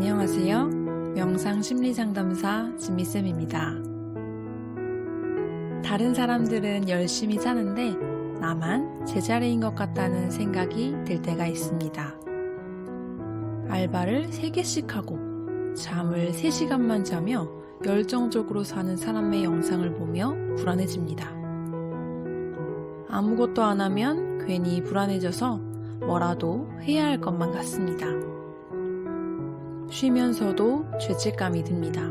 안녕하세요. 명상 심리 상담사 진미쌤입니다. 다른 사람들은 열심히 사는데 나만 제자리인 것 같다는 생각이 들 때가 있습니다. 알바를 3개씩 하고 잠을 3시간만 자며 열정적으로 사는 사람의 영상을 보며 불안해집니다. 아무것도 안 하면 괜히 불안해져서 뭐라도 해야 할 것만 같습니다. 쉬면서도 죄책감이 듭니다.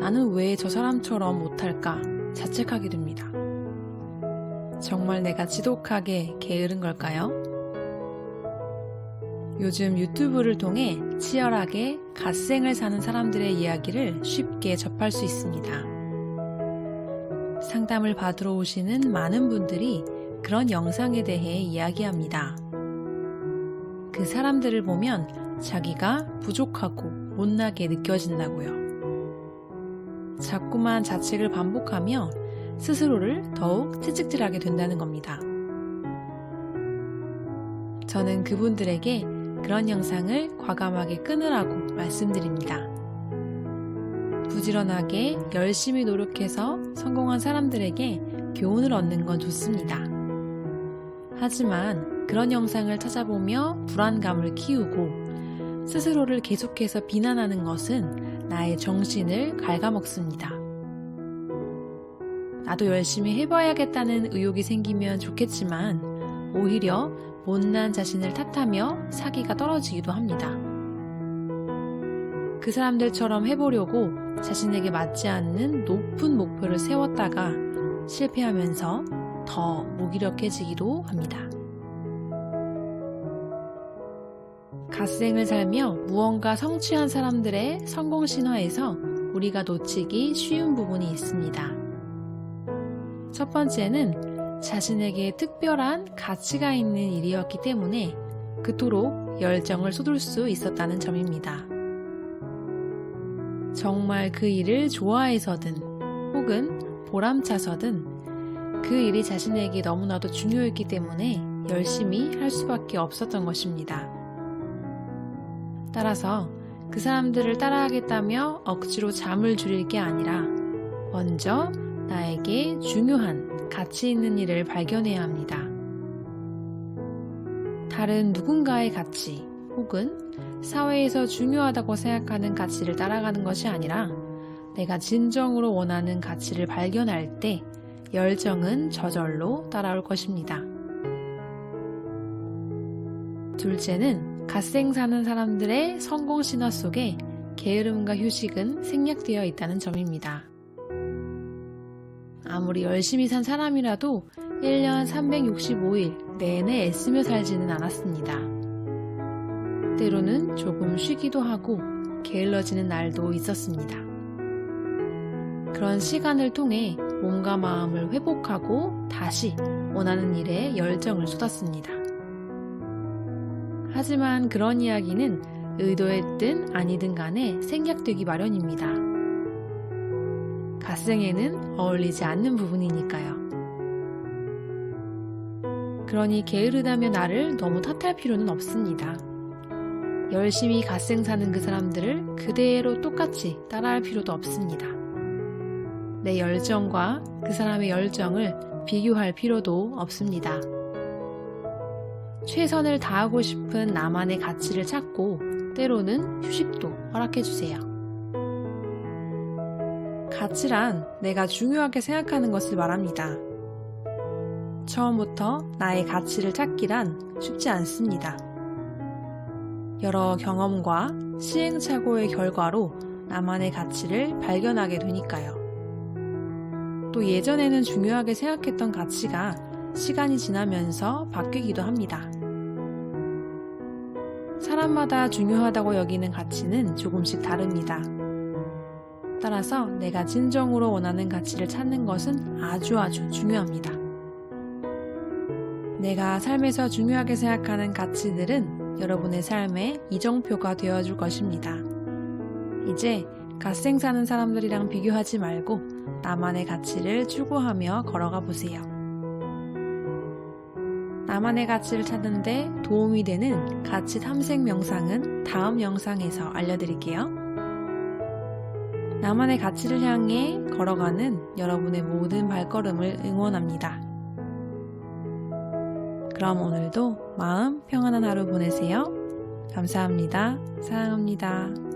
나는 왜 저 사람처럼 못할까 자책하게 됩니다. 정말 내가 지독하게 게으른 걸까요? 요즘 유튜브를 통해 치열하게 갓생을 사는 사람들의 이야기를 쉽게 접할 수 있습니다. 상담을 받으러 오시는 많은 분들이 그런 영상에 대해 이야기합니다. 그 사람들을 보면 자기가 부족하고 못나게 느껴진다고요. 자꾸만 자책을 반복하며 스스로를 더욱 채찍질하게 된다는 겁니다. 저는 그분들에게 그런 영상을 과감하게 끊으라고 말씀드립니다. 부지런하게 열심히 노력해서 성공한 사람들에게 교훈을 얻는 건 좋습니다. 하지만 그런 영상을 찾아보며 불안감을 키우고 스스로를 계속해서 비난하는 것은 나의 정신을 갉아먹습니다. 나도 열심히 해봐야겠다는 의욕이 생기면 좋겠지만 오히려 못난 자신을 탓하며 사기가 떨어지기도 합니다. 그 사람들처럼 해보려고 자신에게 맞지 않는 높은 목표를 세웠다가 실패하면서 더 무기력해지기도 합니다. 갓생을 살며 무언가 성취한 사람들의 성공 신화에서 우리가 놓치기 쉬운 부분이 있습니다. 첫 번째는 자신에게 특별한 가치가 있는 일이었기 때문에 그토록 열정을 쏟을 수 있었다는 점입니다. 정말 그 일을 좋아해서든 혹은 보람차서든 그 일이 자신에게 너무나도 중요했기 때문에 열심히 할 수밖에 없었던 것입니다. 따라서 그 사람들을 따라하겠다며 억지로 잠을 줄일 게 아니라 먼저 나에게 중요한 가치 있는 일을 발견해야 합니다. 다른 누군가의 가치 혹은 사회에서 중요하다고 생각하는 가치를 따라가는 것이 아니라 내가 진정으로 원하는 가치를 발견할 때 열정은 저절로 따라올 것입니다. 둘째는 갓생 사는 사람들의 성공 신화 속에 게으름과 휴식은 생략되어 있다는 점입니다. 아무리 열심히 산 사람이라도 1년 365일 내내 애쓰며 살지는 않았습니다. 때로는 조금 쉬기도 하고 게을러지는 날도 있었습니다. 그런 시간을 통해 몸과 마음을 회복하고 다시 원하는 일에 열정을 쏟았습니다. 하지만 그런 이야기는 의도했든 아니든 간에 생략되기 마련입니다. 갓생에는 어울리지 않는 부분이니까요. 그러니 게으르다며 나를 너무 탓할 필요는 없습니다. 열심히 갓생 사는 그 사람들을 그대로 똑같이 따라할 필요도 없습니다. 내 열정과 그 사람의 열정을 비교할 필요도 없습니다. 최선을 다하고 싶은 나만의 가치를 찾고 때로는 휴식도 허락해주세요. 가치란 내가 중요하게 생각하는 것을 말합니다. 처음부터 나의 가치를 찾기란 쉽지 않습니다. 여러 경험과 시행착오의 결과로 나만의 가치를 발견하게 되니까요. 또 예전에는 중요하게 생각했던 가치가 시간이 지나면서 바뀌기도 합니다. 사람마다 중요하다고 여기는 가치는 조금씩 다릅니다. 따라서 내가 진정으로 원하는 가치를 찾는 것은 아주 아주 중요합니다. 내가 삶에서 중요하게 생각하는 가치들은 여러분의 삶의 이정표가 되어줄 것입니다. 이제 갓생 사는 사람들이랑 비교하지 말고 나만의 가치를 추구하며 걸어가 보세요. 나만의 가치를 찾는데 도움이 되는 가치 탐색 명상은 다음 영상에서 알려드릴게요. 나만의 가치를 향해 걸어가는 여러분의 모든 발걸음을 응원합니다. 그럼 오늘도 마음 평안한 하루 보내세요. 감사합니다. 사랑합니다.